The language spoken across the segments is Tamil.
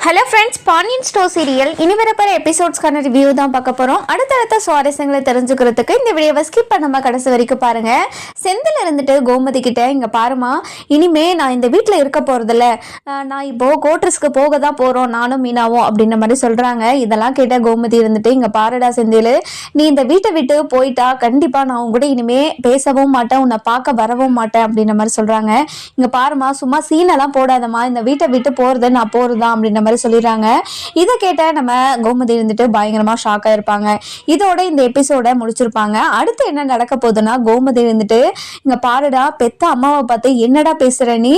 Hello friends Pandian store serial இனி வரப்போகிற எபிசோட்ஸ்க்கான ரிவ்யூ தான் பார்க்க போகிறோம் அடுத்தடுத்த சுவாரஸ்யங்களை தெரிஞ்சுக்கிறதுக்கு இந்த வீடியோவை ஸ்கிப் பண்ணாமல் கடைசி வரைக்கும் பாருங்க. செந்தில் இருந்துட்டு கோமதி கிட்ட இங்கே பாருமா இனிமே நான் இந்த வீட்டில் இருக்க போகிறதில்ல நான் இப்போது கோட்ரஸ்க்கு போக தான் போகிறோம் நானும் மீனாவும் அப்படின்ற மாதிரி சொல்கிறாங்க இதெல்லாம் கேட்ட கோமதி இருந்துட்டு இங்கே பாருடா செந்தில் நீ இந்த வீட்டை விட்டு போயிட்டா கண்டிப்பாக நான் உங்க கூட இனிமே பேசவும் மாட்டேன். உன்னை பார்க்க வரவும் மாட்டேன் அப்படின்ற மாதிரி சொல்கிறாங்க இங்கே பாருமா சும்மா சீனெல்லாம் போடாதம்மா. இந்த வீட்டை விட்டு போகிறது நான் போகிறதா அப்படின்ற மாதிரி சொல்லிடுறாங்க. இதை கேட்ட நம்ம கோமதி இருந்துட்டு பயங்கரமாக ஷாக் ஆயிருப்பாங்க இதோட இந்த எபிசோட முடிச்சிருப்பாங்க. அடுத்து என்ன நடக்க போகுதுன்னா கோமதி இருந்துட்டு இங்கே பாருடா பெத்த அம்மாவை பார்த்து என்னடா பேசுற நீ?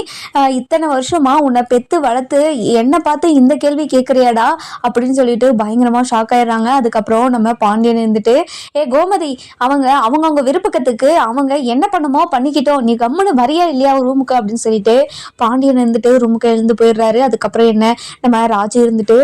இத்தனை வருஷமா உன்னை பெத்து வளர்த்து என்னை பார்த்து இந்த கேள்வி கேட்குறியாடா அப்படின்னு சொல்லிட்டு பயங்கரமாக ஷாக் ஆயிடுறாங்க. அதுக்கப்புறம் நம்ம பாண்டியன் இருந்துட்டு ஏ கோமதி அவங்க அவங்க அவங்க விருப்பத்துக்கு அவங்க என்ன பண்ணுமோ பண்ணிக்கிட்டோம். நீ கம்முன்னு வரியா இல்லையா ரூமுக்கு? அப்படின்னு சொல்லிட்டு பாண்டியன் இருந்துட்டு ரூமுக்கு எழுந்து போயிடுறாரு. அதுக்கப்புறம் என்ன நம்ம ராஜு இருந்துட்டு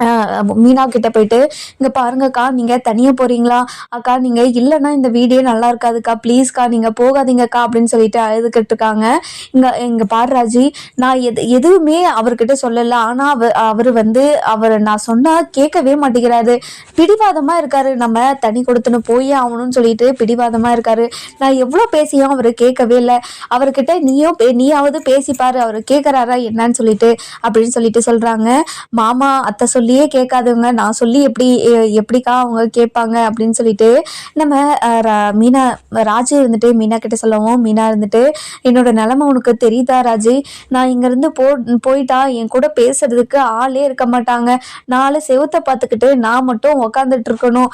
மீனா கிட்ட போயிட்டு இங்க பாருங்கக்கா நீங்க தனியா போறீங்களா? அக்கா நீங்க இல்லைன்னா இந்த வீடியோ நல்லா இருக்காதுக்கா. ப்ளீஸ்க்கா நீங்க போகாதீங்கக்கா அப்படின்னு சொல்லிட்டு அழுதுகிட்டு இருக்காங்க இங்க இங்க பாடுராஜி நான் எது எதுவுமே அவர்கிட்ட சொல்லல. ஆனா அவர் அவர் வந்து அவர் நான் சொன்னா கேட்கவே மாட்டேங்கிறாரு. பிடிவாதமா இருக்காரு. நம்ம தனி கொடுத்துன்னு போயே ஆகணும்னு சொல்லிட்டு பிடிவாதமா இருக்காரு. நான் எவ்வளோ பேசியும் அவர் கேட்கவே இல்லை. அவர்கிட்ட நீயும் பே- நீயாவது பேசிப்பாரு. அவர் கேட்குறாரா என்னன்னு சொல்லிட்டு அப்படின்னு சொல்லிட்டு சொல்றாங்க. மாமா அத்தை சொல்லி சொல்லியே கேட்காதவங்க. நான் சொல்லி எப்படி எ- எப்படிக்கா அவங்க கேட்பாங்க அப்படின்னு சொல்லிட்டு நம்ம ரா- மீனா ராஜு இருந்துட்டு மீனா கிட்ட சொல்லவும் மீனா இருந்துட்டு என்னோட நிலைமை உனக்கு தெரியுதா ராஜு? நான் இங்கேருந்து போ போயிட்டா என் கூட பேசுறதுக்கு ஆளே இருக்க மாட்டாங்க. நாலு செவத்தை பார்த்துக்கிட்டு நான் மட்டும் உக்காந்துட்டு இருக்கணும்.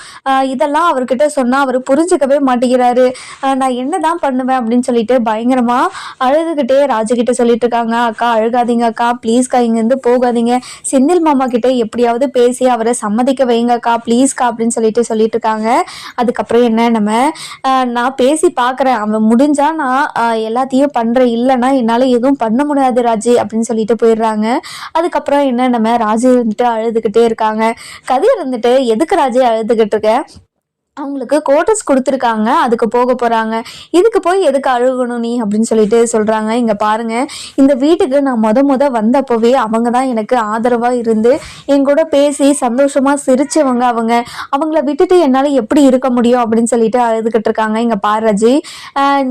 இதெல்லாம் அவர்கிட்ட சொன்னா அவர் புரிஞ்சுக்கவே மாட்டேங்கிறாரு. நான் நான் என்னதான் பண்ணுவேன்? அப்படின்னு சொல்லிட்டு பயங்கரமா அழுதுகிட்டே ராஜு கிட்ட சொல்லிட்டு இருக்காங்க. அக்கா அழுகாதீங்க அக்கா. ப்ளீஸ்க்கா இங்கேருந்து போகாதீங்க. செந்தில் மாமா கிட்ட எப்படியாவது பேசி அவரை சம்மதிக்க வைங்கக்கா ப்ளீஸ்க்கா அப்படின்னு சொல்லிட்டு சொல்லிட்டு இருக்காங்க அதுக்கப்புறம் என்ன நம்ம நான் பேசி பார்க்குறேன் அவன் முடிஞ்சா நான் எல்லாத்தையும் பண்ணுறேன் இல்லைன்னா என்னால் எதுவும் பண்ண முடியாது ராஜி அப்படின்னு சொல்லிட்டு போயிடுறாங்க. அதுக்கப்புறம் என்ன நம்ம ராஜி இருந்துட்டு அழுதுகிட்டே இருக்காங்க. கதிர் இருந்துட்டு எதுக்கு ராஜி அழுதுகிட்டு இருக்க? அவங்களுக்கு கோட்டஸ் கொடுத்துருக்காங்க. அதுக்கு போக போகிறாங்க இதுக்கு போய் எதுக்கு அழுகணும் நீ அப்படின்னு சொல்லிட்டு சொல்கிறாங்க இங்கே பாருங்க. இந்த வீட்டுக்கு நான் மொத முத வந்தப்போவே அவங்க தான் எனக்கு ஆதரவாக இருந்து என் கூட பேசி சந்தோஷமாக சிரிச்சவங்க அவங்க. அவங்கள விட்டுட்டு என்னால் எப்படி இருக்க முடியும் அப்படின்னு சொல்லிட்டு அழுதுகிட்டு இருக்காங்க. இங்கே பாரஜி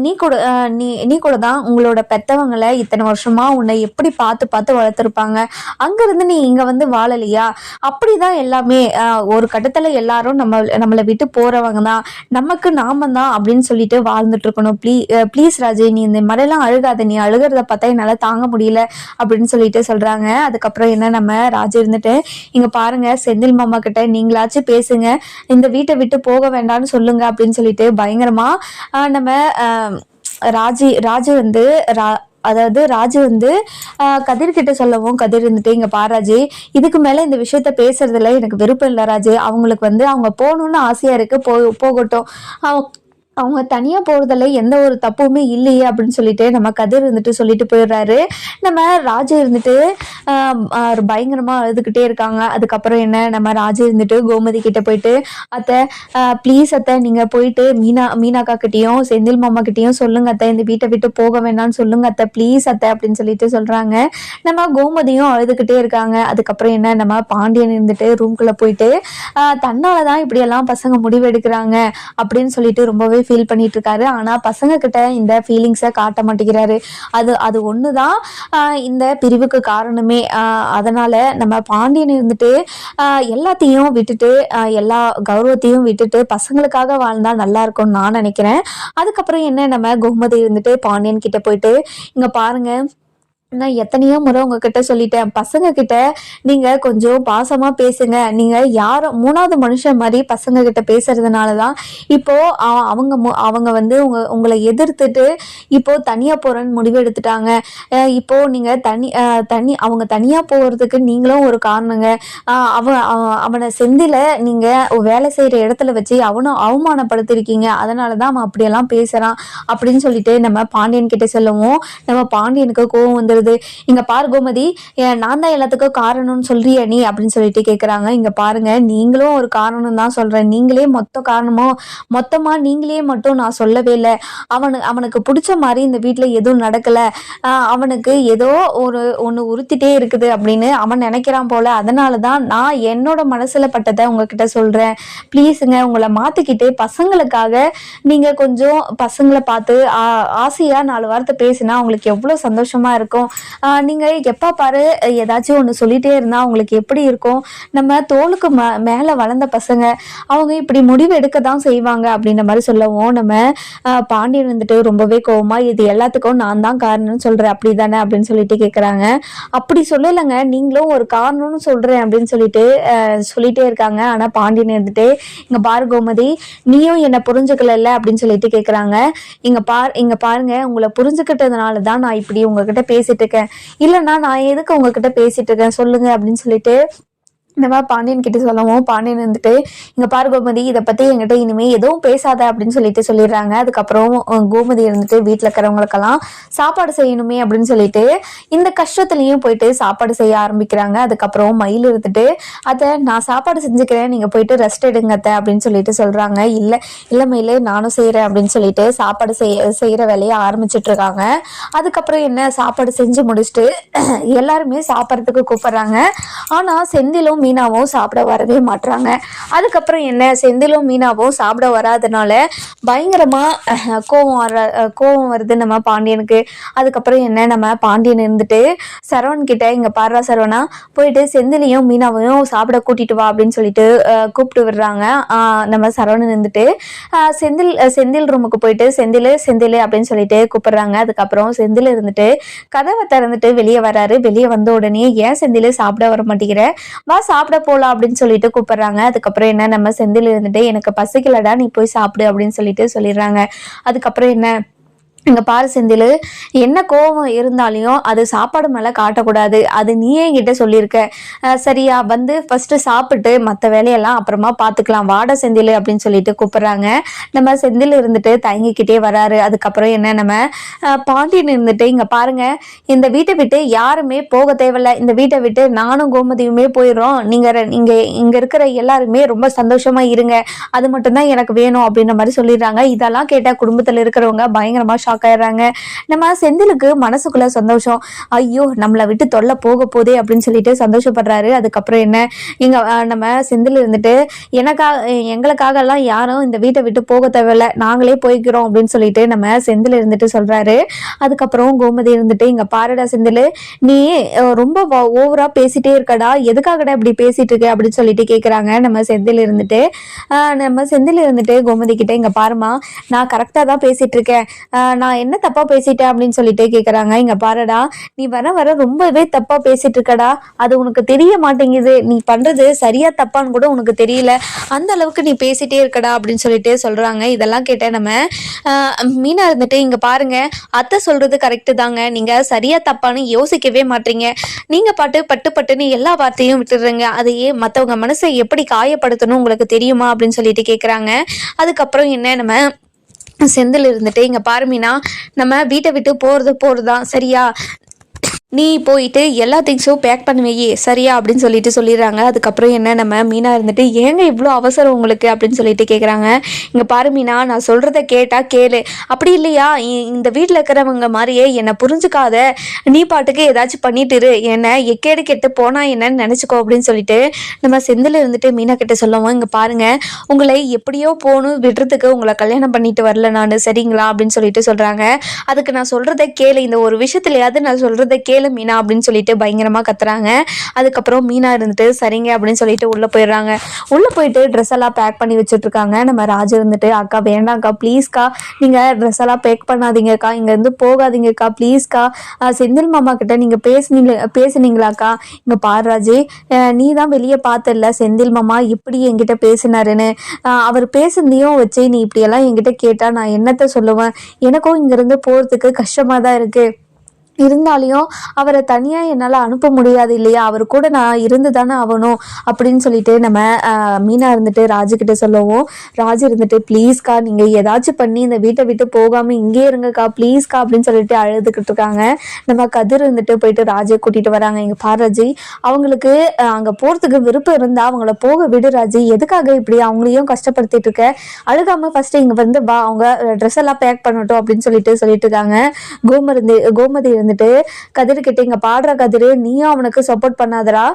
நீ கூட நீ நீ கூட தான் உங்களோட பெத்தவங்களை இத்தனை வருஷமாக உன்னை எப்படி பார்த்து பார்த்து வளர்த்துருப்பாங்க. அங்கேருந்து நீ இங்கே வந்து வாழலையா? அப்படி தான் எல்லாமே ஒரு கட்டத்தில் எல்லாரும் நம்ம நம்மளை விட்டு போகிற போறவங்க தான் நமக்கு நாம தான் அப்படின்னு சொல்லிட்டு வாழ்ந்துட்டு இருக்கணும். ப்ளீ ப்ளீஸ் ராஜே நீ இந்த மாதிரிலாம் அழுகாத. நீ அழுகிறத பார்த்தா என்னால் தாங்க முடியல அப்படின்னு சொல்லிட்டு சொல்றாங்க. அதுக்கப்புறம் என்ன நம்ம ராஜே இருந்துட்டு இங்க பாருங்க செந்தில் மாமா கிட்ட நீங்களாச்சும் பேசுங்க. இந்த வீட்டை விட்டு போக வேண்டாம்னு சொல்லுங்க அப்படின்னு சொல்லிட்டு பயங்கரமா நம்ம ராஜி ராஜு வந்து ரா அதாவது ராஜு வந்து கதிர் கிட்ட சொல்லவும் கதிர் இருந்துட்டு இங்க பாராஜி இதுக்கு மேல இந்த விஷயத்த பேசுறதுல எனக்கு விருப்பம் இல்லை ராஜு. அவங்களுக்கு வந்து அவங்க போகணும்னு ஆசையா இருக்கு போ போகட்டும். அவங்க தனியாக தனியா போறதுல எந்த ஒரு தப்புமே இல்லையே அப்படின்னு சொல்லிட்டு நம்ம கதிர் இருந்துட்டு சொல்லிட்டு போயிடுறாரு. நம்ம ராஜு இருந்துட்டு ஆஹ் பயங்கரமா அழுதுகிட்டே இருக்காங்க. அதுக்கப்புறம் என்ன? நம்ம ராஜு இருந்துட்டு கோமதி கிட்ட போயிட்டு அத்தை ப்ளீஸ் அத்தை நீங்க போயிட்டு மீனா மீனாக்கா கிட்டயும் செந்தில் மாமா கிட்டயும் சொல்லுங்க அத்தை. இந்த வீட்டை விட்டு போக வேண்டாம்னு சொல்லுங்க அத்தை. ப்ளீஸ் அத்தை அப்படின்னு சொல்லிட்டு சொல்றாங்க. நம்ம கோமதியும் அழுதுகிட்டே இருக்காங்க. அதுக்கப்புறம் என்ன? நம்ம பாண்டியன் இருந்துட்டு ரூம்குள்ள போயிட்டு ஆஹ் தான் இப்படியெல்லாம் பசங்க முடிவு எடுக்கிறாங்க அப்படின்னு சொல்லிட்டு ரொம்பவே ஃபீல் பண்ணிட்டு இருக்காரு ஆனா பசங்க கிட்ட இந்த ஃபீலிங்ஸை காட்ட மாட்டேங்கிறாரு. அது அது ஒண்ணுதான் தான் இந்த பிரிவுக்கு காரணமே. அதனால் அதனால நம்ம பாண்டியன் இருந்துட்டு எல்லாத்தையும் விட்டுட்டு எல்லா கௌரவத்தையும் விட்டுட்டு பசங்களுக்காக வாழ்ந்தா நல்லா இருக்கும்னு நான் நினைக்கிறேன். அதுக்கப்புறம் என்ன நம்ம கோமதி இருந்துட்டு பாண்டியன் கிட்ட போயிட்டு இங்க பாருங்க நான் எத்தனையோ முறை உங்ககிட்ட சொல்லிட்டேன். பசங்க கிட்ட நீங்க கொஞ்சம் பாசமா பேசுங்க. நீங்க யாரும் மூணாவது மனுஷன் மாதிரி பசங்க கிட்ட பேசுறதுனால தான் இப்போ அவங்க மு- அவங்க வந்து உங்க உங்களை எதிர்த்துட்டு இப்போ தனியா போறேன்னு முடிவு எடுத்துட்டாங்க இப்போ நீங்க தனி தனி அவங்க தனியா போறதுக்கு நீங்களும் ஒரு காரணங்க. அவன் அவனை செந்தில நீங்க வேலை செய்யற இடத்துல வச்சு அவனும் அவமானப்படுத்திருக்கீங்க. அதனால தான் அவன் அப்படியெல்லாம் பேசுறான். அப்படின்னு சொல்லிட்டு நம்ம பாண்டியன் கிட்ட சொல்லுவோம். நம்ம பாண்டியனுக்கு கோவம் வந்துடுது வருது இங்க பாரு கோமதி நான் தான் எல்லாத்துக்கும் காரணம்னு சொல்றிய நீ அப்படின்னு சொல்லிட்டு கேக்குறாங்க. இங்க பாருங்க நீங்களும் ஒரு காரணம் தான் சொல்றேன். நீங்களே மொத்த காரணமோ மொத்தமா நீங்களே மட்டும் நான் சொல்லவே இல்லை. அவனு அவனுக்கு பிடிச்ச மாதிரி இந்த வீட்டில் எதுவும் நடக்கல. அவனுக்கு ஏதோ ஒரு ஒண்ணு உறுத்திட்டே இருக்குது அப்படின்னு அவன் நினைக்கிறான் போல. அதனால தான் நான் என்னோட மனசுல பட்டதை உங்ககிட்ட சொல்றேன். ப்ளீஸுங்க உங்களை மாத்திக்கிட்டு பசங்களுக்காக நீங்க கொஞ்சம் பசங்களை பார்த்து ஆ- ஆசையா நாலு வார்த்தை பேசினா உங்களுக்கு எவ்வளவு சந்தோஷமா இருக்கும். ஆஹ் நீங்க எப்ப பாரு ஏதாச்சும் ஒண்ணு சொல்லிட்டே இருந்தா உங்களுக்கு எப்படி இருக்கும்? நம்ம தோலுக்கு ம மேல வளர்ந்த பசங்க அவங்க இப்படி முடிவு எடுக்க தான் செய்வாங்க அப்படின்ற மாதிரி சொல்லவும் நம்ம பாண்டியன் வந்துட்டு ரொம்பவே கோவமா இது எல்லாத்துக்கும் நான் தான் காரணம்னு சொல்றேன் அப்படிதானே அப்படின்னு சொல்லிட்டு கேட்குறாங்க அப்படி சொல்லலைங்க நீங்களும் ஒரு காரணம்னு சொல்றேன் அப்படின்னு சொல்லிட்டு ஆஹ் சொல்லிட்டே இருக்காங்க. ஆனா பாண்டியன் இருந்துட்டு இங்க பார் கோமதி நீயும் என்னை புரிஞ்சுக்கல அப்படின்னு சொல்லிட்டு கேட்குறாங்க இங்க பார் இங்க பாருங்க உங்களை புரிஞ்சுக்கிட்டதுனால தான் நான் இப்படி உங்ககிட்ட பேசிட்டு இருக்கேன். இல்லைன்னா நான் எதுக்கு உங்ககிட்ட பேசிட்டு இருக்கேன்? சொல்லுங்க அப்படின்னு சொல்லிட்டு இந்த மாதிரி பாண்டியன் கிட்ட சொல்லவும் பாண்டியன் வந்துட்டு இங்க பாரு கோமதி இதை பத்தி என்கிட்ட இனிமே எதுவும் பேசாத அப்படின்னு சொல்லிட்டு சொல்லிடுறாங்க. அதுக்கப்புறம் கோமதி இருந்துட்டு வீட்டுல இருக்கிறவங்களுக்கெல்லாம் சாப்பாடு செய்யணுமே அப்படின்னு சொல்லிட்டு இந்த கஷ்டத்துலயும் போயிட்டு சாப்பாடு செய்ய ஆரம்பிக்கிறாங்க. அதுக்கப்புறம் மயில் இருந்துட்டு அதை நான் சாப்பாடு செஞ்சுக்கிறேன். நீங்க போயிட்டு ரெஸ்ட் எடுங்க அத்தை அப்படின்னு சொல்லிட்டு சொல்றாங்க. இல்ல இல்ல மயில் நானும் செய்யறேன் அப்படின்னு சொல்லிட்டு சாப்பாடு செய்ய செய்யற வேலையை ஆரம்பிச்சிட்டு இருக்காங்க. அதுக்கப்புறம் என்ன சாப்பாடு செஞ்சு முடிச்சுட்டு எல்லாருமே சாப்பிட்றதுக்கு கூப்பிடுறாங்க. ஆனா செந்திலும் மீனாவும் சாப்பிட வரவே மாட்டுறாங்க அதுக்கப்புறம் என்ன? செந்திலும் மீனாவும் சாப்பிட வராதனால பயங்கரமாக கோவம் வர கோவம் வருது நம்ம பாண்டியனுக்கு. அதுக்கப்புறம் என்ன? நம்ம பாண்டியன் இருந்துட்டு சரவண் கிட்ட இங்கே பாரா சரவணா போயிட்டு செந்திலையும் மீனாவையும் சாப்பிட கூட்டிட்டு வா அப்படின்னு சொல்லிட்டு கூப்பிட்டு விடுறாங்க. நம்ம சரவணன் இருந்துட்டு செந்தில் செந்தில் ரூமுக்கு போயிட்டு செந்தில் செந்தில் அப்படின்னு சொல்லிட்டு கூப்பிடுறாங்க. அதுக்கப்புறம் செந்தில் இருந்துட்டு கதவை திறந்துட்டு வெளியே வராரு. வெளியே வந்த உடனே ஏன் செந்தில் சாப்பிட வர மாட்டேங்கிற? வா சாப்பிட போலாம் அப்படின்னு சொல்லிட்டு கூப்பிடுறாங்க. அதுக்கப்புறம் என்ன நம்ம செந்தில் இருந்துட்டு எனக்கு பசிக்கலடா நீ போய் சாப்பிடு அப்படின்னு சொல்லிட்டு சொல்லிடுறாங்க. அதுக்கப்புறம் என்ன இங்கே பாரு செந்தில் என்ன கோபம் இருந்தாலையும் அது சாப்பாடு மேலே காட்டக்கூடாது. அது நீயே என்கிட்ட சொல்லியிருக்க சரியா வந்து ஃபஸ்ட்டு சாப்பிட்டு மற்ற வேலையெல்லாம் அப்புறமா பார்த்துக்கலாம் வாட செந்தில் அப்படின்னு சொல்லிட்டு கூப்பிட்றாங்க. நம்ம செந்தில் இருந்துட்டு தயங்கிக்கிட்டே வராரு. அதுக்கப்புறம் என்ன நம்ம பாண்டியன் இருந்துட்டு இங்கே பாருங்க இந்த வீட்டை விட்டு யாருமே போக தேவையில்ல. இந்த வீட்டை விட்டு நானும் கோமதியுமே போயிடுறோம். நீங்கள் இங்கே இங்கே இருக்கிற எல்லாருமே ரொம்ப சந்தோஷமாக இருங்க. அது மட்டும்தான் எனக்கு வேணும் அப்படின்ற மாதிரி சொல்லிடுறாங்க. இதெல்லாம் கேட்டால் குடும்பத்தில் இருக்கிறவங்க பயங்கரமாக ஷாக் ஆயிடுறாங்க நம்ம செந்திலுக்கு மனசுக்குள்ள சந்தோஷம். ஐயோ நம்மளை விட்டு தொல்லை போக போதே அப்படின்னு சொல்லிட்டு சந்தோஷப்படுறாரு. அதுக்கப்புறம் என்ன? எங்க நம்ம செந்தில் இருந்துட்டு எனக்காக எங்களுக்காக எல்லாம் யாரும் இந்த வீட்டை விட்டு போக தேவையில்ல. நாங்களே போய்க்கிறோம். அப்படின்னு சொல்லிட்டு நம்ம செந்தில் இருந்துட்டு சொல்றாரு. அதுக்கப்புறம் கோமதி இருந்துட்டு இங்க பாருடா செந்தில் நீ ரொம்ப ஓவரா பேசிட்டே இருக்கடா. எதுக்காகடா இப்படி பேசிட்டு இருக்க? அப்படின்னு சொல்லிட்டு கேக்குறாங்க நம்ம செந்தில் இருந்துட்டு. ஆஹ், நம்ம செந்தில் இருந்துட்டு கோமதி கிட்ட இங்க பாருமா நான் கரெக்டா தான் பேசிட்டு இருக்கேன். ஆஹ், நான் என்ன தப்பா பேசிட்டேன் அப்படின்னு சொல்லிட்டு கேக்குறாங்க. இங்க பாருடா நீ வர வர ரொம்பவே தப்பா பேசிட்டு இருக்கடா அது உனக்கு தெரிய மாட்டேங்குது. நீ பண்றது சரியா தப்பான்னு கூட உனக்கு தெரியல. அந்த அளவுக்கு நீ பேசிட்டே இருக்கடா அப்படின்னு சொல்லிட்டு சொல்றாங்க. இதெல்லாம் கேட்டேன் நம்ம மீனா இருந்துட்டு இங்க பாருங்க. அத்தை சொல்றது கரெக்டு தாங்க. நீங்க சரியா தப்பான்னு யோசிக்கவே மாட்டீங்க. நீங்க பாட்டு பட்டு பட்டுன்னு எல்லா வார்த்தையும் விட்டுடுறீங்க. அதையே மத்தவங்க மனசை எப்படி காயப்படுத்தணும் உங்களுக்கு தெரியுமா அப்படின்னு சொல்லிட்டு கேக்குறாங்க. அதுக்கப்புறம் என்ன நம்ம செந்தில் இருந்துட்டு இங்க பாருமினா நம்ம வீட்டை விட்டு போறது போறதுதான் சரியா? நீ போயிட்டு எல்லா திங்ஸும் பேக் பண்ணி சரியா? அப்படின்னு சொல்லிட்டு சொல்லிடுறாங்க. அதுக்கப்புறம் என்ன நம்ம மீனா இருந்துட்டு ஏங்க இவ்வளோ அவசரம் உங்களுக்கு? அப்படின்னு சொல்லிட்டு கேட்குறாங்க இங்கே பாரு மீனா நான் சொல்கிறத கேட்டால் கேளு. அப்படி இல்லையா? இ- இந்த வீட்டில் இருக்கிறவங்க மாதிரியே என்னை புரிஞ்சுக்காத. நீ பாட்டுக்கு ஏதாச்சும் பண்ணிட்டு இரு. என்ன எக்கேடு கெட்டு போனால் என்னன்னு நினச்சிக்கோ அப்படின்னு சொல்லிட்டு நம்ம செந்தில் இருந்துட்டு மீனா கிட்ட சொல்லுவோம். இங்கே பாருங்க உங்களை எப்படியோ போகணும் விடுறதுக்கு உங்களை கல்யாணம் பண்ணிட்டு வரல நான் சரிங்களா? அப்படின்னு சொல்லிட்டு சொல்கிறாங்க அதுக்கு நான் சொல்கிறத கேளு. இந்த ஒரு விஷயத்துலையாவது நான் சொல்கிறத கேளு. மீனா அப்படின்னு சொல்லிட்டு பயங்கரமாக கத்துறாங்க. அதுக்கப்புறம் மீனா இருந்துட்டு சரிங்க அப்படின்னு சொல்லிட்டு உள்ளே போயிடுறாங்க. உள்ளே போயிட்டு ட்ரெஸ் எல்லாம் பேக் பண்ணி வச்சுட்டு இருக்காங்க நம்ம ராஜு இருந்துட்டு அக்கா வேண்டாம்க்கா ப்ளீஸ்க்கா நீங்கள் ட்ரெஸ் எல்லாம் பேக் பண்ணாதீங்கக்கா இங்கேருந்து போகாதீங்கக்கா ப்ளீஸ்க்கா செந்தில் மாமா கிட்ட நீங்கள் பேசுனீங்க பேசுனீங்களாக்கா? இங்கே பாருராஜி நீ தான் வெளியே பார்த்தல செந்தில் மாமா இப்படி என்கிட்ட பேசினாருன்னு. அவர் பேசுனதையும் வச்சு நீ இப்படியெல்லாம் என்கிட்ட கேட்டா நான் என்னத்த சொல்லுவேன்? எனக்கும் இங்கேருந்து போகிறதுக்கு கஷ்டமாக தான் இருக்குது இருந்தாலையும் அவரை தனியாக என்னால் அனுப்ப முடியாது இல்லையா? அவர் கூட நான் இருந்து தானே ஆகணும் அப்படின்னு சொல்லிட்டு நம்ம மீனா இருந்துட்டு ராஜுக்கிட்ட சொல்லவும் ராஜு இருந்துட்டு ப்ளீஸ்க்கா நீங்கள் ஏதாச்சும் பண்ணி இந்த வீட்டை விட்டு போகாமல் இங்கே இருங்கக்கா ப்ளீஸ்க்கா அப்படின்னு சொல்லிட்டு அழுதுகிட்டு இருக்காங்க. நம்ம கதிர் இருந்துட்டு போயிட்டு ராஜை கூட்டிகிட்டு வராங்க. எங்கள் பாராஜி அவங்களுக்கு அங்கே போகிறதுக்கு விருப்பம் இருந்தால் அவங்கள போக விடு ராஜி. எதுக்காக இப்படி அவங்களையும் கஷ்டப்படுத்திட்டு இருக்க? அழுகாமல் ஃபஸ்ட்டு இங்கே வந்து வா அவங்க ட்ரெஸ் எல்லாம் பேக் பண்ணட்டும் அப்படின்னு சொல்லிட்டு சொல்லிட்டு இருக்காங்க. கோமருந்து கோமதி இருந்துட்டு கதிர்கிட்ட இங்கே பாடுற கதிர் நீயும் அவனுக்கு சப்போர்ட் பண்ணாதடா.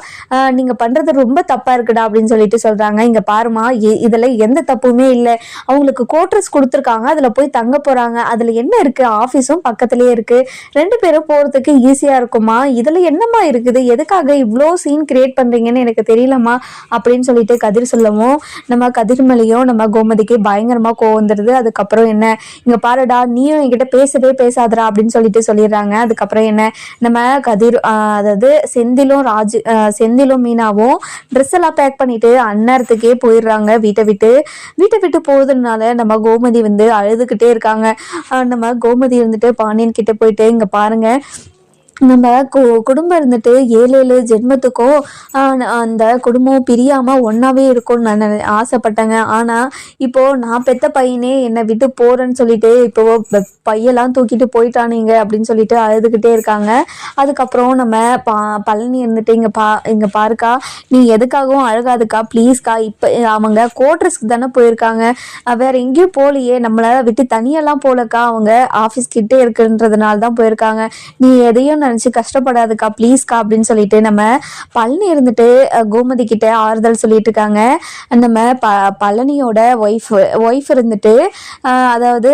நீங்கள் பண்ணுறது ரொம்ப தப்பாக இருக்குடா அப்படின்னு சொல்லிட்டு சொல்கிறாங்க இங்கே பாருமா இதில் எந்த தப்புமே இல்லை. அவங்களுக்கு கோட்ரஸ் கொடுத்துருக்காங்க. அதில் போய் தங்க போகிறாங்க அதில் என்ன இருக்குது ஆஃபீஸும் பக்கத்துலேயே இருக்குது ரெண்டு பேரும் போகிறதுக்கு ஈஸியாக இருக்குமா? இதில் என்னம்மா இருக்குது? எதுக்காக இவ்வளோ சீன் கிரியேட் பண்ணுறீங்கன்னு எனக்கு தெரியலம்மா அப்படின்னு சொல்லிட்டு கதிர் சொல்லவும் நம்ம கதிர்மலையும் நம்ம கோமதிக்கு பயங்கரமாக கோவம் வந்துடுது அதுக்கப்புறம் என்ன? இங்கே பாருடா நீயும் என்கிட்ட பேசவே பேசாதடா அப்படின்னு சொல்லிட்டு சொல்லிடுறாங்க. அதுக்கு அதுக்கப்புறம் என்ன? நம்ம கதிர் அதாவது செந்திலும் ராஜு செந்திலும் மீனாவும் ட்ரெஸ் எல்லாம் பேக் பண்ணிட்டு அந்நேரத்துக்கே போயிடுறாங்க வீட்டை விட்டு. வீட்டை விட்டு போகுதுனால நம்ம கோமதி வந்து அழுதுகிட்டே இருக்காங்க. நம்ம கோமதி இருந்துட்டு பாண்டியன் கிட்ட போயிட்டு இங்க பாருங்க நம்ம கு குடும்பம் இருந்துட்டு ஏழு ஏழு ஜென்மத்துக்கும் அந்த குடும்பம் பிரியாமல் ஒன்றாவே இருக்கும்னு நான் நினை- ஆசைப்பட்டேங்க. ஆனால் இப்போ நான் பெத்த பையனே என்னை விட்டு போகிறேன்னு சொல்லிட்டு இப்போ பையெல்லாம் தூக்கிட்டு போயிட்டானுங்க அப்படின்னு சொல்லிட்டு அழுதுகிட்டே இருக்காங்க. அதுக்கப்புறம் நம்ம பா பழனி இருந்துட்டு இங்கே பா இங்கே பாருக்கா நீ எதுக்காகவும் அழுகாதுக்கா ப்ளீஸ்க்கா இப்போ அவங்க கோட்ரஸ்க்கு தானே போயிருக்காங்க. வேற எங்கேயும் போகலையே நம்மளை விட்டு தனியெல்லாம் போலக்கா அவங்க ஆஃபீஸ் கிட்டே இருக்குன்றதுனால தான் போயிருக்காங்க. நீ எதையும் நினச்சி கஷ்டப்படாதுக்கா ப்ளீஸ்க்கா அப்படின்னு சொல்லிட்டு நம்ம பழனி இருந்துட்டு கோமதி கிட்ட ஆறுதல் சொல்லிட்டு இருக்காங்க. நம்ம ப பழனியோட ஒய்ஃப் ஒய்ஃப் இருந்துட்டு அதாவது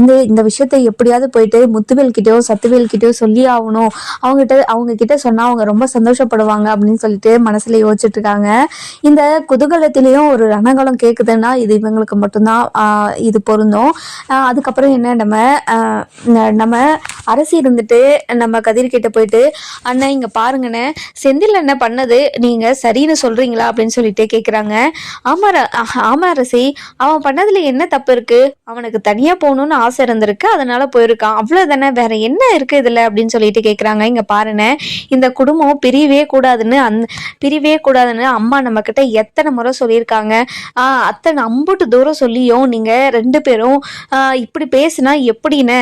இந்த இந்த விஷயத்தை எப்படியாவது போயிட்டு முத்துவேல் கிட்டயோ சத்துவேல் கிட்டயோ சொல்லி ஆகணும். அவங்ககிட்ட அவங்க கிட்ட சொன்னா அவங்க ரொம்ப சந்தோஷப்படுவாங்க அப்படின்னு சொல்லிட்டு மனசுல யோசிச்சுட்டு இருக்காங்க. இந்த குதூகலத்திலையும் ஒரு ரணகலம் கேக்குதுன்னா இது இவங்களுக்கு மட்டும்தான் இது பொருந்தும். அதுக்கப்புறம் என்ன நம்ம நம்ம அரசி இருந்துட்டு நம்ம கதிர்கிட்ட போயிட்டு அண்ணா இங்க பாருங்கண்ணே செந்தில் என்ன பண்ணது நீங்க சரின்னு சொல்றீங்களா? அப்படின்னு சொல்லிட்டு கேக்குறாங்க. ஆமாம் ர- ஆஹ், அரசி அவன் பண்ணதுல என்ன தப்பு இருக்கு? அவனுக்கு தனியா போகணும்னு ஆசை இருந்திருக்கு அதனால போயிருக்கான். அவ்வளவுதானே வேற என்ன இருக்கு இதுல? அப்படின்னு சொல்லிட்டு கேக்குறாங்க. இங்க பாருண்ணே இந்த குடும்பம் பிரிவே கூடாதுன்னு அந் பிரிவே கூடாதுன்னு அம்மா நம்ம கிட்ட எத்தனை முறை சொல்லியிருக்காங்க. அத்தனை அம்புட்டு தூரம் சொல்லியும் நீங்க ரெண்டு பேரும் இப்படி பேசுனா எப்படின்னு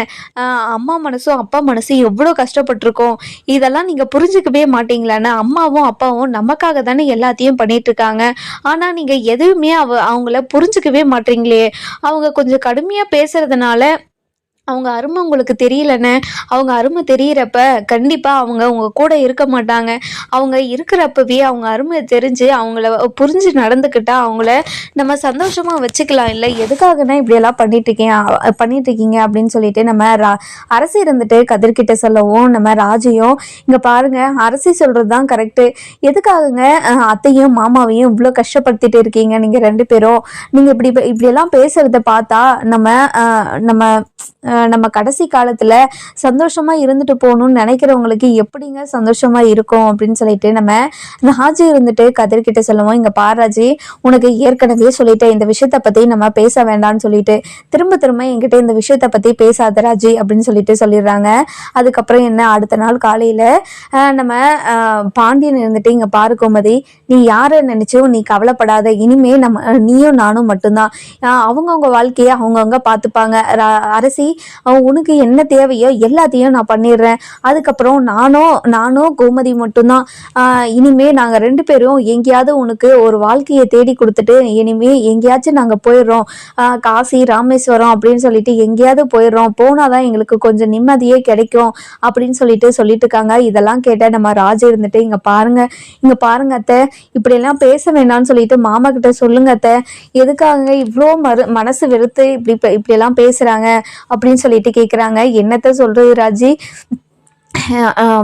அம்மா மனசும் அப்பா மனசும் எவ்வளோ கஷ்டப்பட்டிருக்கோம்? இதெல்லாம் நீங்க புரிஞ்சுக்கவே மாட்டீங்களான்னு அம்மாவும் அப்பாவும் நமக்காக தானே எல்லாத்தையும் பண்ணிட்டு இருக்காங்க ஆனா நீங்கள் எதுவுமே அவ அவங்கள புரிஞ்சுக்கவே மாட்டீங்களே. அவங்க கொஞ்சம் கடுமையா பேசுறதுனால அவங்க அருமை உங்களுக்கு தெரியலன்னு அவங்க அருமை தெரியிறப்ப கண்டிப்பாக அவங்க உங்க கூட இருக்க மாட்டாங்க. அவங்க இருக்கிறப்பவே அவங்க அருமை தெரிஞ்சு அவங்கள புரிஞ்சு நடந்துக்கிட்டா அவங்கள நம்ம சந்தோஷமாக வச்சுக்கலாம். இல்லை எதுக்காகனா இப்படியெல்லாம் பண்ணிட்டு இருக்கீங்க பண்ணிட்டு இருக்கீங்க அப்படின்னு சொல்லிட்டு நம்ம ரா அரசு இருந்துட்டு கதிர்கிட்ட சொல்லவும் நம்ம ராஜையும் இங்கே பாருங்க அரசி சொல்றது தான் கரெக்டு எதுக்காகங்க அத்தையும் மாமாவையும் இவ்வளோ கஷ்டப்படுத்திட்டு இருக்கீங்க? நீங்கள் ரெண்டு பேரும். நீங்கள் இப்படி இப்படியெல்லாம் பேசுறத பார்த்தா நம்ம நம்ம நம்ம கடைசி காலத்துல சந்தோஷமா இருந்துட்டு போகணும்னு நினைக்கிறவங்களுக்கு எப்படிங்க சந்தோஷமா இருக்கும் அப்படின்னு சொல்லிட்டு நம்ம ராஜு இருந்துட்டு கதிர்கிட்ட சொல்லுவோம். இங்க பாராஜி உனக்கு ஏற்கனவே சொல்லிட்டேன் இந்த விஷயத்த பத்தி நம்ம பேச வேண்டாம்னு சொல்லிட்டு திரும்ப திரும்ப என்கிட்ட இந்த விஷயத்த பத்தி பேசாத ராஜி அப்படின்னு சொல்லிட்டு சொல்லிடுறாங்க. அதுக்கப்புறம் என்ன அடுத்த நாள் காலையில நம்ம பாண்டியன் இருந்துட்டு இங்க பாரு கோமதி நீ யாரை நினைச்சும் நீ கவலைப்படாத இனிமே நம்ம நீயும் நானும் மட்டும்தான். அவங்கவுங்க வாழ்க்கையை அவங்கவுங்க பார்த்துப்பாங்க. அரசி உனக்கு என்ன தேவையோ எல்லாத்தையும் நான் பண்ணிடுறேன். அதுக்கப்புறம் நானும் நானும் கோமதி மட்டும்தான். இனிமே நாங்கள் ரெண்டு பேரும் எங்கேயாவது உனக்கு ஒரு வாழ்க்கையை தேடி கொடுத்துட்டு இனிமே எங்கேயாச்சும் நாங்கள் போயிடுறோம். காசி ராமேஸ்வரம் அப்படின்னு சொல்லிட்டு எங்கேயாவது போயிடுறோம். போனாதான் எங்களுக்கு கொஞ்சம் நிம்மதியே கிடைக்கும் அப்படின்னு சொல்லிட்டு சொல்லிட்டு இருக்காங்க. இதெல்லாம் கேட்ட நம்ம ராஜு இருந்துட்டு இங்க பாருங்க இங்க பாருங்க அத்தை. இப்படியெல்லாம் பேச வேண்டாம்னு சொல்லிட்டு மாமா கிட்ட சொல்லுங்க அத்தை. எதுக்காக இவ்வளோ மறு மனசு வெறுத்து இப்படி இப்படி எல்லாம் பேசுறாங்க? அப்படின்னு சொல்லிட்டு கேக்குறாங்க. என்னத்த சொல்றது ராஜி?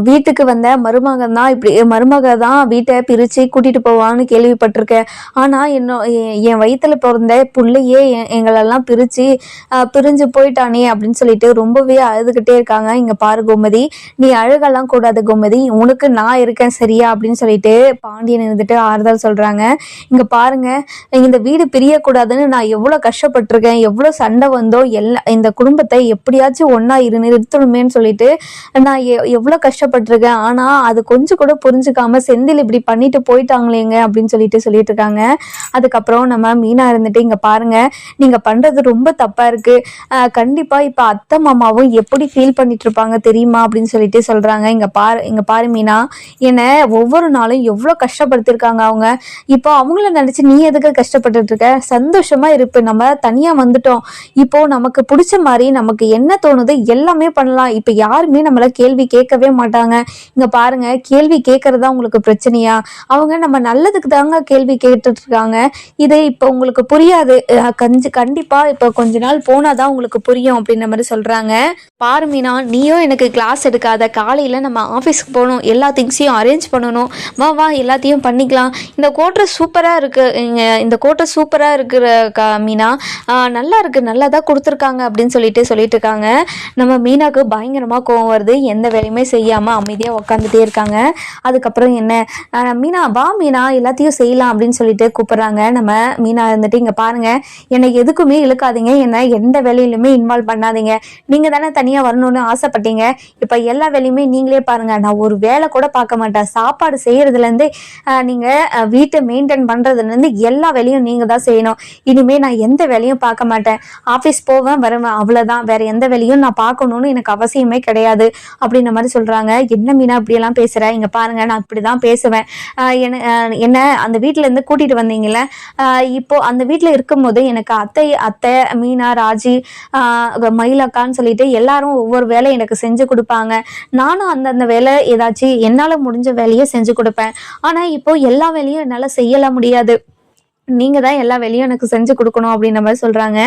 வீட்டுக்கு வந்த மருமகன் தான் இப்படி மருமக தான் வீட்டை பிரித்து கூட்டிகிட்டு போவான்னு கேள்விப்பட்டிருக்கேன். ஆனால் என்ன எ- என் வயிற்றில் பிறந்த புள்ளையே எங்களெல்லாம் பிரித்து பிரிஞ்சு போயிட்டானே அப்படின்னு சொல்லிட்டு ரொம்பவே அழுதுகிட்டே இருக்காங்க. இங்கே பாரு கோமதி நீ அழுகெல்லாம் கூடாது கோமதி உனக்கு நான் இருக்கேன் சரியா அப்படின்னு சொல்லிட்டு பாண்டியன் இருந்துட்டு ஆறுதல் சொல்கிறாங்க இங்கே பாருங்க இந்த வீடு பிரியக்கூடாதுன்னு நான் எவ்வளோ கஷ்டப்பட்டிருக்கேன் எவ்வளோ சண்டை வந்தோ எல்லா இந்த குடும்பத்தை எப்படியாச்சும் ஒன்றா இரு நிறுத்தணுமேன்னு சொல்லிட்டு நான் எவ்வளோ கஷ்டப்பட்டிருக்கேன் ஆனால் அது கொஞ்சம் கூட புரிஞ்சுக்காம செந்தில் இப்படி பண்ணிட்டு போயிட்டாங்களேங்க அப்படின்னு சொல்லிட்டு சொல்லிட்டு இருக்காங்க. அதுக்கப்புறம் நம்ம மீனா இருந்துட்டு இங்கே பாருங்க நீங்கள் பண்ணுறது ரொம்ப தப்பாக இருக்கு. கண்டிப்பாக கண்டிப்பா இப்போ அத்தை மாமாவும் எப்படி ஃபீல் பண்ணிட்டு இருப்பாங்க தெரியுமா? அப்படின்னு சொல்லிட்டு சொல்றாங்க. இங்க பாரு இங்க பாரு மீனா என்னை ஒவ்வொரு நாளும் எவ்வளோ கஷ்டப்படுத்திருக்காங்க அவங்க. இப்போ அவங்கள நினைச்சு நீ எதுக்கு கஷ்டப்பட்டுட்டு இருக்க? சந்தோஷமா இருப்பு நம்ம தனியா வந்துட்டோம். இப்போ நமக்கு பிடிச்ச மாதிரி நமக்கு என்ன தோணுது எல்லாமே பண்ணலாம். இப்போ யாருமே நம்மள கேள்வி கேட்க கேட்கவே மாட்டாங்க. இங்க பாருங்க கேள்வி கேட்கறதா உங்களுக்கு பிரச்சனையா? அவங்க நம்ம நல்லதுக்கு தாங்க கேள்வி கேட்டுட்டு இருக்காங்க இது இப்போ உங்களுக்கு புரியாது. கஞ்சி கண்டிப்பா இப்போ கொஞ்ச நாள் போனாதான் உங்களுக்கு புரியும் அப்படின்ற மாதிரி சொல்றாங்க. பாரு மீனா நீயும் எனக்கு கிளாஸ் எடுக்காத. காலையில நம்ம ஆஃபீஸ்க்கு போகணும். எல்லா திங்ஸையும் அரேஞ்ச் பண்ணணும். வா வா எல்லாத்தையும் பண்ணிக்கலாம். இந்த கோட்டை சூப்பரா இருக்கு. இந்த கோட்டை சூப்பரா இருக்கிற கா மீனா நல்லா இருக்கு. நல்லா தான் கொடுத்துருக்காங்க அப்படின்னு சொல்லிட்டு சொல்லிட்டு இருக்காங்க. நம்ம மீனாக்கு பயங்கரமா கோவம் வருது. எந்த வேலை வேலையுமே செய்யாம அமைதியா உட்காந்துட்டே இருக்காங்க. அதுக்கப்புறம் என்ன? மீனா வா மீனா எல்லாத்தையும் செய்யலாம் அப்படின்னு சொல்லிட்டு கூப்பிடுறாங்க. நம்ம மீனா இருந்துட்டு இங்க பாருங்க. என்னை எதுக்குமே இழுக்காதீங்க. என்னை எந்த வேலையிலுமே இன்வால்வ் பண்ணாதீங்க. நீங்க தானே தனியா வரணும்னு ஆசைப்பட்டீங்க. இப்ப எல்லா வேலையுமே நீங்களே பாருங்க. நான் ஒரு வேலை கூட பார்க்க மாட்டேன். சாப்பாடு செய்யறதுல இருந்து நீங்க வீட்டை மெயின்டைன் பண்றதுல இருந்து எல்லா வேலையும் நீங்க தான் செய்யணும். இனிமே நான் எந்த வேலையும் பார்க்க மாட்டேன். ஆஃபீஸ் போவேன் வருவேன். அவ்வளவுதான். வேற எந்த வேலையும் நான் பார்க்கணும்னு எனக்கு அவசியமே கிடையாது. அப்படின்ற மாதிரி சொல்கிறாங்க என்ன மீனா அப்படியெல்லாம் பேசுகிற இங்கே பாருங்க நான் இப்படிதான் பேசுவேன். என்ன என்ன அந்த வீட்டிலேருந்து கூட்டிகிட்டு கூட்டிட்டு இப்போது இப்போ அந்த வீட்டில் இருக்கும்போது எனக்கு அத்தை அத்தை மீனா ராஜி மயிலக்கான்னு சொல்லிட்டு எல்லாரும் ஒவ்வொரு வேலை எனக்கு செஞ்சு கொடுப்பாங்க. நானும் அந்தந்த வேலை ஏதாச்சும் என்னால் முடிஞ்ச வேலையை செஞ்சு கொடுப்பேன். ஆனால் இப்போது எல்லா வேலையும் என்னால் செய்யல முடியாது. நீங்க தான் எல்லா வேலையும் எனக்கு செஞ்சு கொடுக்கணும் அப்படின்ற மாதிரி சொல்றாங்க.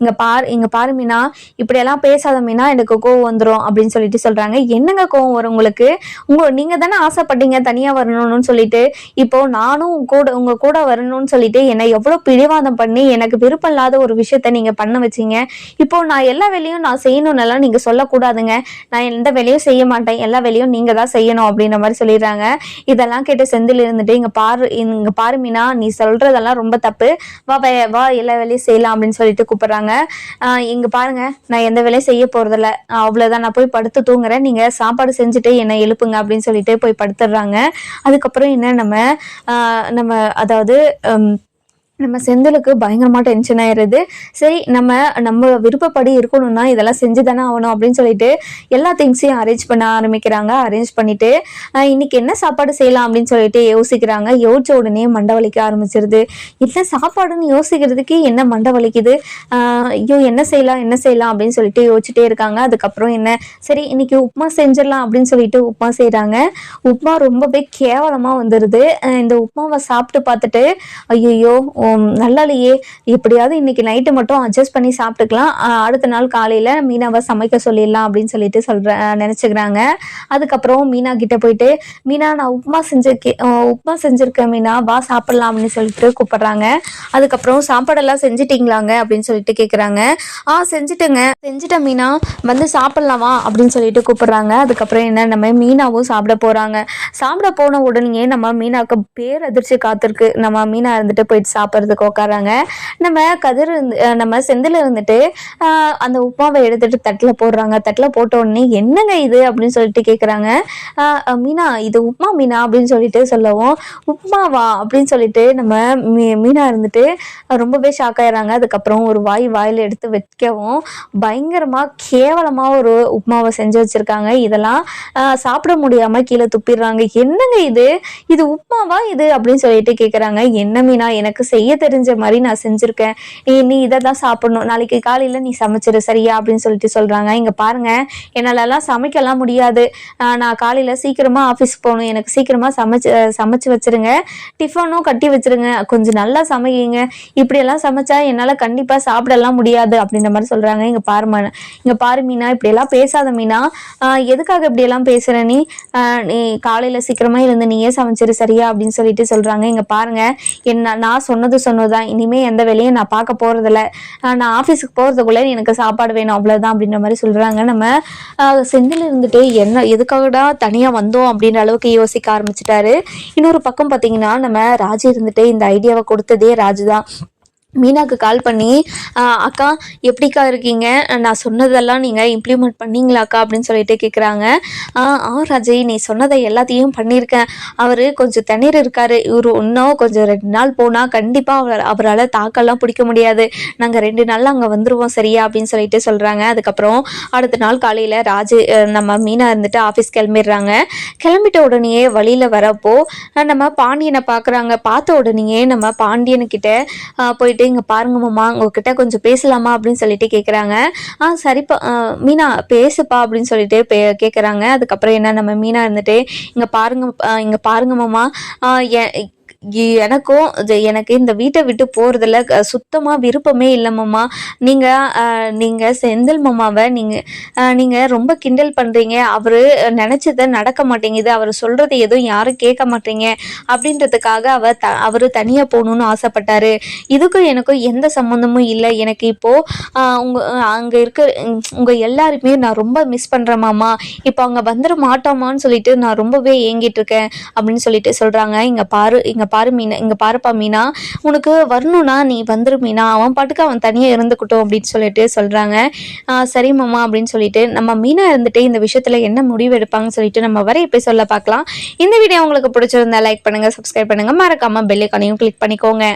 இங்க பாரு இங்க பாரு மீனா இப்படியெல்லாம் பேசாத மீனா எனக்கு கோவம் வந்துடும் அப்படின்னு சொல்லிட்டு சொல்றாங்க. என்னங்க கோவம் வரும் உங்களுக்கு? உங்க நீங்க தானே ஆசைப்பட்டீங்க தனியா வரணும்னு சொல்லிட்டு. இப்போ நானும் உங்க கூட உங்க கூட வரணும்னு சொல்லிட்டு என்னை எவ்வளவு பிடிவாதம் பண்ணி எனக்கு விருப்பம் இல்லாத ஒரு விஷயத்த நீங்க பண்ண வச்சீங்க. இப்போ நான் எல்லா வேலையும் நான் செய்யணும்னு எல்லாம் நீங்க சொல்லக்கூடாதுங்க. நான் எந்த வேலையும் செய்ய மாட்டேன். எல்லா வேலையும் நீங்க தான் செய்யணும் அப்படின்ற மாதிரி சொல்லிடுறாங்க. இதெல்லாம் கேட்டு செந்தில் இருந்துட்டு இங்க பாரு இங்க பாரு மீனா நீ சொல்றதெல்லாம் ரொம்ப தப்பு. வா வா எல்லா வேலையும் செய்யலாம் அப்படின்னு சொல்லிட்டு கூப்பிடுறாங்க. இங்க பாருங்க நான் எந்த வேலையும் செய்ய போறதில்ல. அவ்வளவுதான் நான் போய் படுத்து தூங்குறேன். நீங்க சாப்பாடு செஞ்சுட்டு என்னை எழுப்புங்க அப்படின்னு சொல்லிட்டு போய் படுத்துடுறாங்க. அதுக்கப்புறம் என்ன நம்ம நம்ம அதாவது நம்ம செந்திலுக்கு பயங்கரமா டென்ஷன் ஆயிடுது சரி நம்ம நம்ம விருப்பப்படி இருக்கணும்னா இதெல்லாம் செஞ்சு தானே ஆகணும் அப்படின்னு சொல்லிட்டு எல்லா திங்ஸையும் அரேஞ்ச் பண்ண ஆரம்பிக்கிறாங்க. அரேஞ்ச் பண்ணிட்டு இன்னைக்கு என்ன சாப்பாடு செய்யலாம் அப்படின்னு சொல்லிட்டு யோசிக்கிறாங்க. யோசிச்ச உடனே மண்டை வலிக்க ஆரம்பிச்சிருது. என்ன சாப்பாடுன்னு யோசிக்கிறதுக்கு என்ன மண்டை வலிக்குது? ஐயோ என்ன செய்யலாம் என்ன செய்யலாம் அப்படின்னு சொல்லிட்டு யோசிச்சுட்டே இருக்காங்க. அதுக்கப்புறம் என்ன? சரி இன்னைக்கு உப்புமா செஞ்சிடலாம் அப்படின்னு சொல்லிட்டு உப்புமா செய்கிறாங்க உப்புமா ரொம்பவே கேவலமாக வந்துடுது இந்த உப்புமாவை சாப்பிட்டு பார்த்துட்டு ஐயோ நல்லா இல்லையே எப்படியாவது இன்னைக்கு நைட்டு மட்டும் அட்ஜஸ்ட் பண்ணி சாப்பிட்டுக்கலாம். அடுத்த நாள் காலையில் மீனாவை சமைக்க சொல்லிடலாம் அப்படின்னு சொல்லிட்டு சொல்கிற நினச்சிக்கிறாங்க. அதுக்கப்புறம் மீனா கிட்ட போயிட்டு மீனா நான் உப்புமா செஞ்சிருக்கேன் உப்புமா செஞ்சுருக்கேன் மீனா வா சாப்பிடலாம் அப்படின்னு சொல்லிட்டு கூப்பிட்றாங்க. அதுக்கப்புறம் சாப்பாடெல்லாம் செஞ்சிட்டிங்களாங்க? அப்படின்னு சொல்லிட்டு கேட்குறாங்க ஆ செஞ்சுட்டேங்க. செஞ்சுட்டேன் மீனா வந்து சாப்பிட்லாமா அப்படின்னு சொல்லிட்டு கூப்பிட்றாங்க. அதுக்கப்புறம் என்ன நம்ம மீனாவும் சாப்பிட போகிறாங்க சாப்பிட போன உடனே நம்ம மீனாக்கு பேரதிர்ச்சி காத்திருக்கு. நம்ம மீனா இருந்துட்டு போயிட்டு சாப்பிட்றதுக்கு உட்காராங்க நம்ம கதிர் இருந்து நம்ம செந்தில் இருந்துட்டு அந்த உப்புமாவை எடுத்துட்டு தட்டில் போடுறாங்க. தட்டில் போட்ட உடனே என்னங்க இது? அப்படின்னு சொல்லிட்டு கேட்குறாங்க மீனா இது உப்புமா மீனா? அப்படின்னு சொல்லிட்டு சொல்லவும் உப்மாவா அப்படின்னு சொல்லிட்டு நம்ம மீ மீனா இருந்துட்டு ரொம்பவே ஷாக் ஆயிடுறாங்க. அதுக்கப்புறம் ஒரு வாய் வாயில் எடுத்து வைக்கவும் பயங்கரமாக கேவலமாக ஒரு உப்புமாவை செஞ்சு வச்சுருக்காங்க. இதெல்லாம் சாப்பிட முடியாமல் கீழே துப்பிடுறாங்க. என்னங்க இது? இது உப்புமாவா இது? அப்படின்னு சொல்லிட்டு கேட்குறாங்க என்ன மீனா? எனக்கு செய் செய்ய தெரிஞ்ச மாதிரி நான் செஞ்சுருக்கேன். நீ நீ இதை தான் சாப்பிடணும். நாளைக்கு காலையில் நீ சமைச்சிரு சரியா? அப்படின்னு சொல்லிட்டு சொல்கிறாங்க இங்கே பாருங்க என்னாலலாம் சமைக்கலாம் முடியாது. ஆஹ் நான் காலையில் சீக்கிரமாக ஆஃபீஸ் போகணும். எனக்கு சீக்கிரமாக சமைச்சு சமைச்சு வச்சிருங்க. டிஃபனும் கட்டி வச்சிருங்க. கொஞ்சம் நல்லா சமைக்கிங்க இப்படியெல்லாம் சமைச்சா என்னால் கண்டிப்பாக சாப்பிடலாம் முடியாது அப்படின்ற மாதிரி சொல்கிறாங்க இங்கே பாருமா இங்கே பாரு மீனா. இப்படியெல்லாம் பேசாத மீனா. எதுக்காக இப்படியெல்லாம் பேசுகிற நீ? நீ காலையில் சீக்கிரமாக இருந்து நீயே சமைச்சிரு சரியா? அப்படின்னு சொல்லிட்டு சொல்கிறாங்க இங்கே பாருங்க என்ன நான் சொன்னது சொன்னதுதான். இனிமேல் எந்த வேலையும் நான் பார்க்க போகிறதில்ல நான் ஆஃபீஸுக்கு போகிறதுக்குள்ளே எனக்கு சாப்பாடு வேணும் அவ்வளோதான் அப்படின்ற மாதிரி சொல்கிறாங்க நம்ம செந்தில் இருந்துட்டு என்ன எதுக்காகடா தனியாக வந்தோம் அப்படின்ற அளவுக்கு யோசிக்க ஆரம்பிச்சிட்டாரு. இன்னொரு பக்கம் பார்த்தீங்கன்னா நம்ம ராஜு இருந்துட்டு இந்த ஐடியாவை கொடுத்ததே ராஜு தான். மீனாக்கு கால் பண்ணி அக்கா எப்படிக்கா இருக்கீங்க? நான் சொன்னதெல்லாம் நீங்கள் இம்ப்ளிமெண்ட் பண்ணீங்களாக்கா? அப்படின்னு சொல்லிட்டு கேட்குறாங்க ஆ ராஜய் நீ சொன்னதை எல்லாத்தையும் பண்ணியிருக்கேன். அவர் கொஞ்சம் தண்ணீர் இருக்காரு. இவர் இன்னும் கொஞ்சம் ரெண்டு நாள் போனால் கண்டிப்பாக அவர் அவரால் தாக்கெல்லாம் பிடிக்க முடியாது. நாங்கள் ரெண்டு நாளில் அங்கே வந்துடுவோம் சரியா? அப்படின்னு சொல்லிட்டு சொல்கிறாங்க அதுக்கப்புறம் அடுத்த நாள் காலையில் ராஜு நம்ம மீனா இருந்துட்டு ஆஃபீஸ் கிளம்பிடுறாங்க. கிளம்பிட்ட உடனேயே வழியில் வரப்போ நம்ம பாண்டியனை பார்க்குறாங்க பார்த்த உடனேயே நம்ம பாண்டியனுக்கிட்ட போயிட்டு சொல்லிட்டு இங்கே பாருங்க மாமா உங்ககிட்ட கொஞ்சம் பேசலாமா? அப்படின்னு சொல்லிட்டு கேட்குறாங்க ஆ சரிப்பா. மீனா பேசுப்பா. அப்படின்னு சொல்லிட்டு பே கேட்குறாங்க அதுக்கப்புறம் என்ன நம்ம மீனா இருந்துட்டு இங்கே பாருங்க இங்கே பாருங்க மாமா. எ- எனக்கும் எனக்கு இந்த வீட்டை விட்டு போகிறதுல சுத்தமாக விருப்பமே இல்லை மாமா. நீங்கள் நீங்கள் செந்தில் மாமாவை நீங்கள் நீங்கள் ரொம்ப கிண்டல் பண்ணுறீங்க அவர் நினச்சதை நடக்க மாட்டேங்குது. அவர் சொல்கிறது எதுவும் யாரும் கேட்க மாட்டீங்க. அப்படின்றதுக்காக அவர் த அவர் தனியாக போகணுன்னு ஆசைப்பட்டாரு. இதுக்கும் எனக்கும் எந்த சம்மந்தமும் இல்லை. எனக்கு இப்போது உங்கள் அங்கே இருக்க உங்கள் எல்லாருமே நான் ரொம்ப மிஸ் பண்ணுறேன் மாமா. இப்போ அவங்க வந்துட மாட்டோமான்னு சொல்லிட்டு நான் ரொம்பவே ஏங்கிட்டு இருக்கேன். அப்படின்னு சொல்லிட்டு சொல்கிறாங்க இங்கே பாரு இங்கே பாரு மீனா இங்கே பாருப்பா மீனா உனக்கு வரணும்னா நீ வந்துரு மீனா அவன் பாட்டுக்கு அவன் தனியாக இருந்துக்கட்டும் அப்படின்னு சொல்லிட்டு சொல்கிறாங்க சரி மாமா அப்படின்னு சொல்லிட்டு நம்ம மீனா இருந்துட்டு இந்த விஷயத்தில் என்ன முடிவு எடுப்பாங்கன்னு சொல்லிட்டு நம்ம வர இப்போ சொல்ல பார்க்கலாம் இந்த வீடியோ உங்களுக்கு பிடிச்சிருந்தா லைக் பண்ணுங்கள் சப்ஸ்கிரைப் பண்ணுங்கள் மறக்காமல் பெல்லைக்கானையும் கிளிக் பண்ணிக்கோங்க.